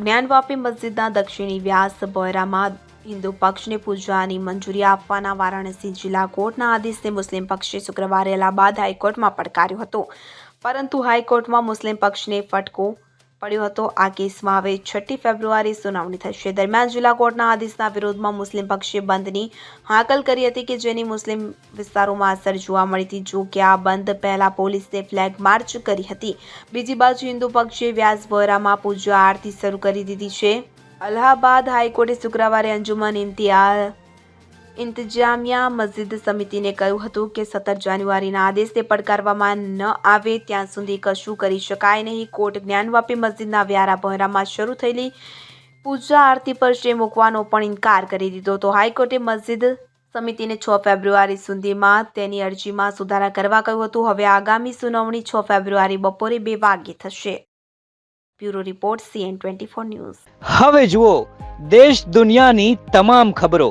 જ્ઞાનવાપી મસ્જિદના દક્ષિણી વ્યાસ બોયરામાં હિન્દુ પક્ષને પૂજવાની મંજૂરી આપવાના વારાણસી જિલ્લા કોર્ટના આદેશને મુસ્લિમ પક્ષે શુક્રવારે અલ્હાબાદ હાઈકોર્ટમાં પડકાર્યો હતો. પરંતુ હાઈકોર્ટમાં મુસ્લિમ પક્ષને ફટકો પડ્યો હતો. આ કેસમાં હવે છઠ્ઠી ફેબ્રુઆરી સુનાવણી થશે. દરમિયાન જિલ્લા કોર્ટના આદેશના વિરોધમાં મુસ્લિમ પક્ષે બંધની હાકલ કરી હતી કે જેની મુસ્લિમ વિસ્તારોમાં અસર જોવા મળી હતી. જો કે આ બંધ પહેલા પોલીસે ફ્લેગ માર્ચ કરી હતી. બીજી બાજુ હિન્દુ પક્ષે વ્યાસબોરામાં પૂજા આરતી શરૂ કરી દીધી છે. અલ્હાબાદ હાઈકોર્ટે શુક્રવારે અંજુમન ઇમ્તિયાઝ ઇન્તજામિયા મસ્જિદ સમિતિને કહ્યું હતું કે સત્તર જાન્યુઆરીના આદેશને પડકારવામાં ન આવે, ત્યાં સુધી કશું કરી શકાય નહીં. કોર્ટ જ્ઞાનવાપી મસ્જિદના વ્યારા બહેરામાં શરૂ થયેલી પૂજા આરતી પર શ્રી મૂકવાનો પણ ઇનકાર કરી દીધો તો હાઈકોર્ટે મસ્જિદ સમિતિને છ ફેબ્રુઆરી સુધીમાં તેની અરજીમાં સુધારા કરવા કહ્યું હતું. હવે આગામી સુનાવણી છ ફેબ્રુઆરી બપોરે બે વાગ્યે થશે. Bureau report, CN twenty four news. હવે જુઓ, દેશ દુનિયાની તમામ ખબરો.